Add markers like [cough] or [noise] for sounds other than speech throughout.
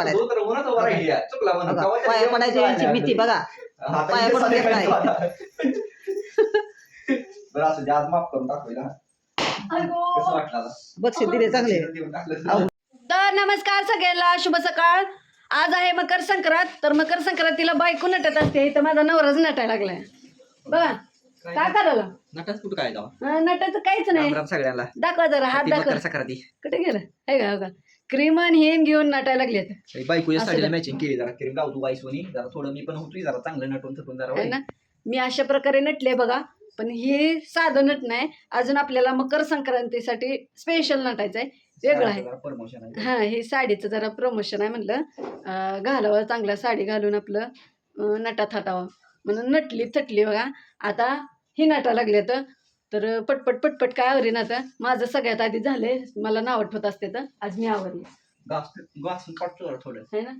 म्हणायचं. पाया पडायची यांची भीती. बघा. हा, पाया पडून नाही. बरं असं माफ करून. कसं वाटलं? बक्षीस दिले चांगले. तर नमस्कार सगळ्यांना शुभ सकाळ. आज आहे मकर संक्रांत. तर मकर संक्रांतीला बायको नटत असते तर माझा नवराच नटायला लागलाय. बघा काय करायला? नटाच कुठं काय नटायचं काहीच नाही. सगळ्यांना. दाखवा जरा हात दाखवा. मकर संक्रांती. कुठे गेलं? हे का? का क्रीम आणि हेन घेऊन नटायला लागलेत. ही बायकोच्या असं साडीला का? मॅचिंग केली जरा. किरण गावतो बाईसवनी जरा थोडं मी पण होतोय जरा चांगलं नटून थटून जरा है ना? मी अशा प्रकारे नटले बघा पण हे साधं नट नाही. अजून आपल्याला मकर संक्रांतीसाठी स्पेशल नटायचं आहे. वेगळं आहे. हा हे साडीचं जरा प्रमोशन आहे म्हणलं. अं, घालावं चांगला साडी घालून आपलं अं, नटा थाटावं म्हणून नटली थटली बघा. आता ही नटा लागले तर तर पटपट पटपट काय आवरीन आता? माझं सगळ्यात आधी झालंय. मला नाव आठवत असते तर. आज मी आवरली. घास घासून काढतो जरा थोडं. है ना?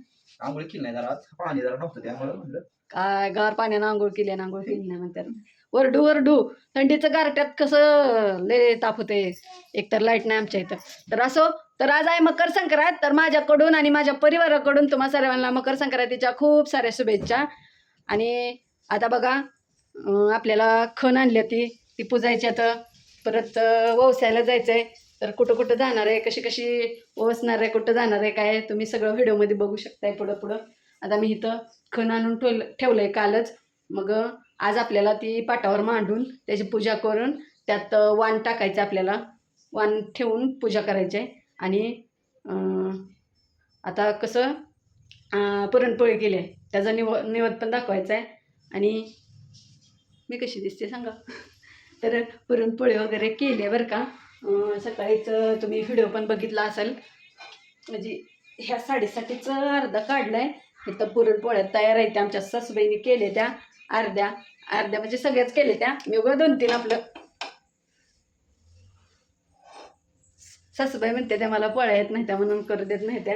आंघोळ केली नाही जरा आज. पाणी जरा नव्हतं त्यामुळे म्हणलं. काय गार पाण्यानं आंघोळ केली आणि आंघोळ केली नाही म्हणतात. वरडू वरडू. थंडीचं गारट्यात कसं लय ताप होते एकतर लाइट नाही आमच्या इथं. तर असो तर आज आहे मकर संक्रांत. तर माझ्याकडून आणि माझ्या परिवाराकडून तुम्हा सर्वांना मकर संक्रांतीच्या खूप साऱ्या शुभेच्छा. आणि आता बघा अं, आपल्याला खण आणली ती ती पुजायची आता. परत वसायला जायचं आहे तर कुठं कुठं जाणार आहे कशी कशी वसणार आहे कुठं जाणार आहे काय तुम्ही सगळं व्हिडिओमध्ये बघू शकताय पुढं पुढं. आता मी इथं खण आणून ठेवलं ठेवलं आहे कालच. मग आज आपल्याला ती पाटावर मांडून त्याची पूजा करून त्यात वाण टाकायचं आपल्याला. वाण ठेवून पूजा करायची आहे आणि आता कसं पुरणपोळी केली आहे त्याचा निव निवद पण दाखवायचा आहे आणि मी कशी दिसते सांगा. तर पुरणपोळी वगैरे केली आहे बरं का. सकाळीचं तुम्ही व्हिडिओ पण बघितला असाल. म्हणजे ह्या साडीसाठीच अर्धा काढलाय. इथं पुरणपोळ्या तयार आहेत त्या आमच्या सासूबाईने केले त्या. अर्ध्या अर्ध्या म्हणजे सगळ्याच केले त्या. मी उगा दोन तीन आपलं. सासूबाई म्हणते त्या मला पोळ्या येत नाही त्या म्हणून करू देत नाही त्या.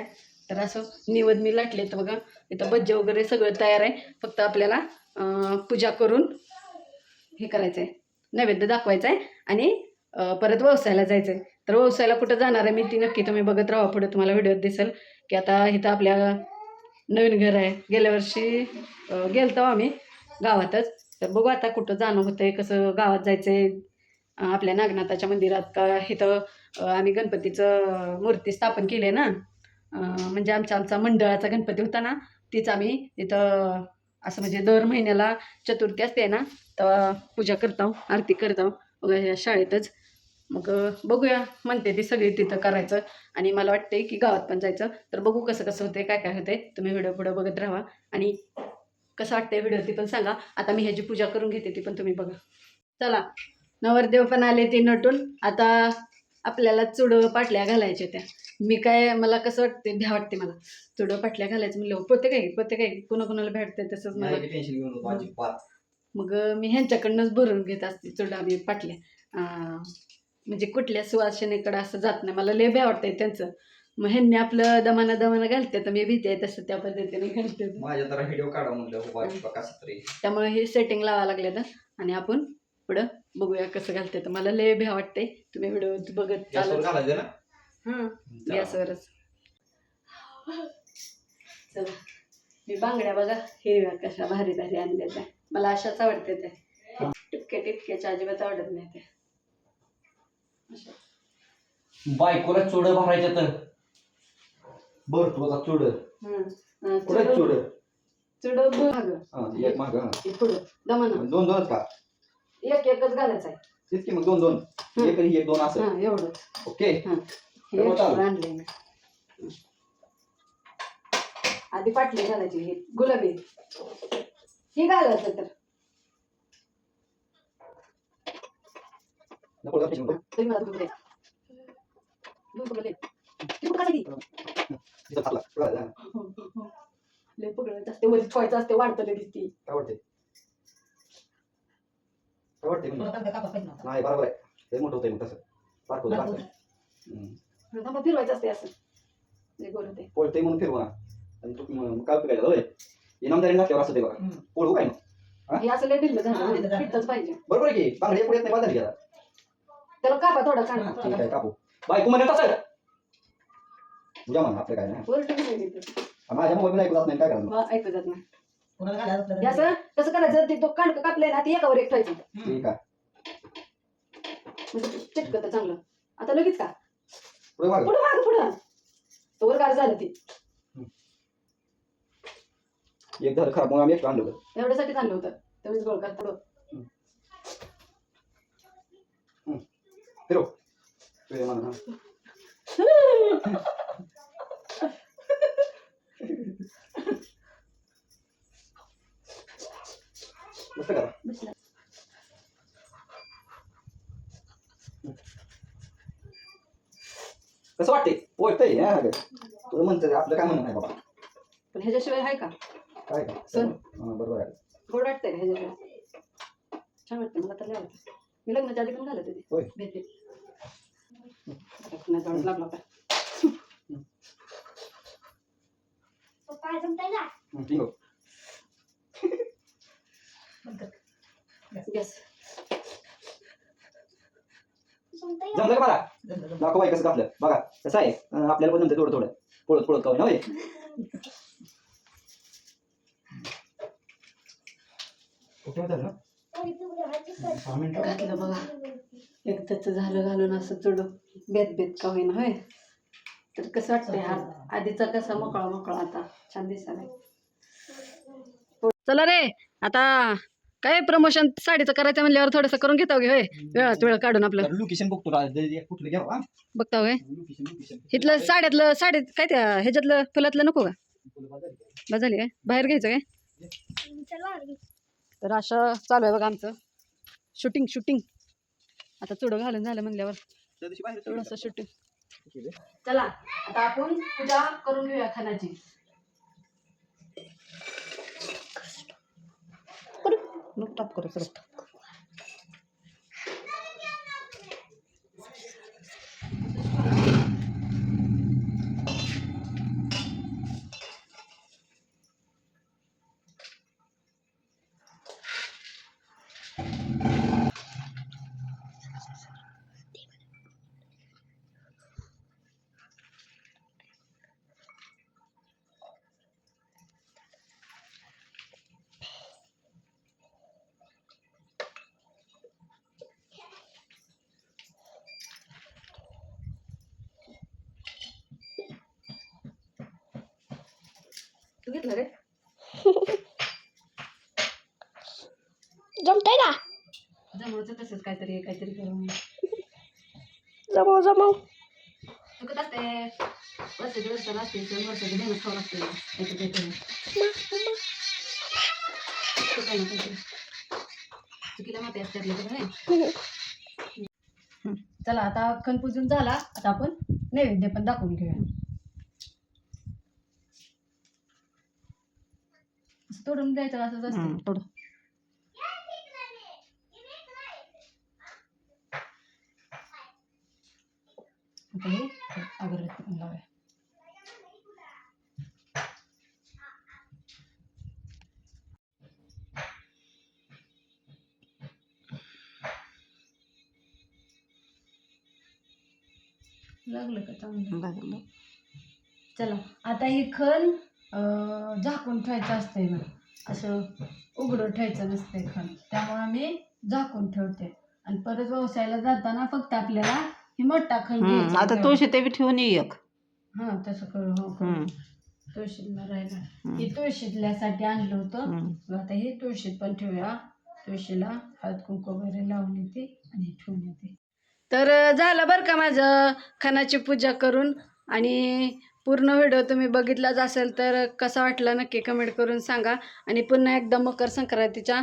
तर असं निवद मी लाटले तर बघा. इथं बज्जे वगैरे सगळं तयार आहे. फक्त आपल्याला पूजा करून हे करायचं आहे नैवेद्य दाखवायचं आहे आणि परत व्यवसायाला जायचं आहे तर व्यवसायाला कुठं जाणार आहे मी ती नक्की तुम्ही बघत राहा. पुढे तुम्हाला व्हिडिओ दिसेल की आता इथं आपल्या नवीन घर आहे. गेल्या वर्षी गेलतो आम्ही गावातच. तर बघू आता कुठं जाणं होतंय कसं गावात जायचं आहे आपल्या नागनाथाच्या मंदिरात का इथं आम्ही गणपतीचं मूर्ती स्थापन केली आहे ना. म्हणजे आमचा आमचा मंडळाचा गणपती होता ना तीच आम्ही इथं असं म्हणजे दर महिन्याला चतुर्थी असते ना तेव्हा पूजा करताव आरती करताव वगैरे या शाळेतच. मग बघूया म्हणते ती सगळी तिथं करायचं. आणि मला वाटते की गावात पण जायचं. तर बघू कसं कसं होते काय काय होते तुम्ही व्हिडिओ पुढे बघत राहा. आणि कसं वाटतंय व्हिडिओ ती पण सांगा. आता मी ह्याची पूजा करून घेते ती पण तुम्ही बघा. चला नवरदेव पण आले ते नटून. आता आपल्याला चुडं पाटल्या घालायच्या त्या. मी काय मला कसं वाटते भ्या वाटते मला. चुडं पाटल्या घालायचं म्हणलं प्रत्येक आहे प्रत्येक आहे कुणा कुणाला भेटते तसंच मला. टेन्शन अजिबात. मग मी ह्यांच्याकडनंच भरून घेत असते चुडा मी पाटल्या. म्हणजे कुठल्या सुवासिनीकडं असं जात नाही. मला लय भ्या वाटतंय त्यांचं. मग ह्यांनी आपलं दमानं दमानं घालते तर मी भीती आहे तसं त्या पद्धतीने घालते माझ्या जरा व्हिडिओ काढा म्हणलं कसं तरी त्यामुळे हे सेटिंग लावा लागले तर आणि आपण पुढं बघूया कसं घालते तर मला लय भ्या वाटते तुम्ही व्हिडिओ बघत चालत घालायचं ना? हां चला. गॅसवरच चला. मी बांगड्या बघा. हिरव्या कशा भारी भारी आणल्या त्या. मला अशाच आवडते त्या. टिपक्या टिपक्याच्या अजिबात आवडत नाही त्या. बायकोला चोड भरायच्या तर. बर तुझा चोड. कुठे चुडं- चोड? चुडं बघ. हा एक माग. पुढं. दमन. दोन दोनच का? एक एकच घालायचं आहे. तेच की मग दोन दोन. एक दोन असं. एवढं. ओके. हं. आणले मी. आधी पाटली घालायची हे गुलाबी ही घालायचं तर नको जाऊ त्याच्यामध्ये. तुम्ही मला दूध द्या. दूध पकडले. ती कुठं घालायची? तिथं फाटला. पुढं आला. लय पकडत असते ठेवायचं असते वाढतं लगेच ती काय वाटते काय वाटते नाही बरोबर आहे ते मोठं होतंय मग तसं बारकं हम्म. फिरवायचं असते असं. गोल होते पोळतंय म्हणून फिरवा आणि तू मग काय उपयोग होय. इनामदारी असं ते बघा. पोळू काय मग? हे? असं लय ढिल्लं झालं फिटच पाहिजे. बरोबर आहे की? बांगडी पुढे येत नाही बाजार घ्या त्याला कापा थोडा ठीक काढा आहे कापू. बायको म्हणे तसं तुझ्या म्हणा आपलं काय नाही. माझ्या मोबाईल ऐकू जात नाही काय करायचं? वा, ऐकू जात नाही. कोणाला घालायचं असलं हे तर- असं कसं करायचं ते तो कांड कापले ना ते एकावर एक ठेवायचं. ठीक आहे. म्हणजे चिटकत चांगलं. आता लगेच का? पुढे माग पुढं माग पुढं तोवर काय झालं ते. एक झालं खराब मग आम्ही एक आणलं होतं. एवढ्यासाठी चाललं होतं. तेवढीच गोळ करता बघ. फिरव. म्हणा, [laughs] हा. मस्त करा बसला. कसं वाटते पोळतंय हा अगं. तुला म्हणतं आपलं काय म्हणणं नाही बाबा? पण ह्याच्याशिवाय आहे का? काय? का सर. हा, बरोबर आहे. गोड वाटतंय का ह्याच्याशिवाय. छान वाटतं मला तर लय आवडतं मी लग्नाच्या आधी पण घालत होय. आता कुणाचा आवड लागला होता. हं, ठीक आहे. येस जमलं का जमलं. दाखव बाई कसं घातलं. बघा कसं आहे? अं, आपल्याला पण नंतर थोडं थोडं. पळत पळत ना? सहा मिनिटं. घातलं बघा. एकदाच झालं घालून असं चढ बेत बेत का होईना होय? तर कसं वाटतंय हा आधीचा कसा मोकळा मोकळा आता? छान दिसायला. चला रे आता काय प्रमोशन साडीचं करायचं म्हणल्यावर थोडंसं करून घेता घे होय? वेळात वेळ काढून आपलं. लोकेशन बघतो कुठलं घ्यावं हा? बघता होय लोकेशन लोकेशन इथलं साड्यातलं साडीत काय त्या ह्याच्यातलं फुलातलं नको का? बाजाली काय? बाहेर घ्यायचं काय? तर असं चालू आहे बघा आमचं. शूटिंग शूटिंग आता चुडं घालून झालं म्हणल्यावर. त्या दिवशी बाहेर थोडंसं शूटिंग चला आता आपण पूजा करून घेऊया खानाची नको टाप करू घेतलं रे. जमतंय का? जमवचं तसंच काहीतरी काहीतरी करून. जमव जमव. चुकत असते. वर्षाची वर्षाला असते दोन वर्षाची मेहनत खावं लागते. काहीतरी काहीतरी. चुकायला काहीतरी चुकीला माती असते आपल्याकडे नाही. चला आता पूजून झाला. आता आपण नैवेद्य पण दाखवून घेऊया. तोडून द्यायचं असंच असतं तोड. आता हे अगरबत्ती पण लावूया. लागलं का चांगलं? चला आता हे खण झाकून ठेवायचं असतंय बघ. असं उघडं ठेवायचं नसतंय खण त्यामुळे आम्ही झाकून ठेवते. आणि परत व्यवसायाला जाताना फक्त आपल्याला हे मोठा खण आता तुळशी ते बी ठेवून ये एक. हा तसं करू हो करू. तुळशीला राहिला. हे तुळशीतल्यासाठी आणलं होतं. आता हे तुळशीत पण ठेवूया. तुळशीला हळद कुंकू वगैरे लावून येते आणि ठेवून येते. तर झालं बरं का माझं खणाची पूजा करून. आणि पूर्ण व्हिडिओ तुम्ही बघितलाच असेल तर कसा वाटला नक्की कमेंट करून सांगा. आणि पुन्हा एकदा मकर संक्रांतीच्या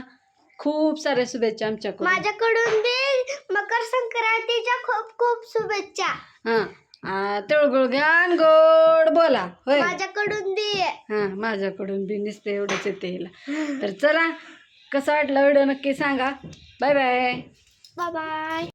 खूप साऱ्या शुभेच्छा आमच्याकडून. माझ्याकडून बी मकर संक्रांतीच्या खूप खूप शुभेच्छा. हां तिळगुळ घ्या आणि गोड बोला. होय. माझ्याकडून बी. हां माझ्याकडून बी नुसतं एवढंच येते हिला तर चला कसा वाटला व्हिडिओ नक्की सांगा. Bye bye. Bye bye.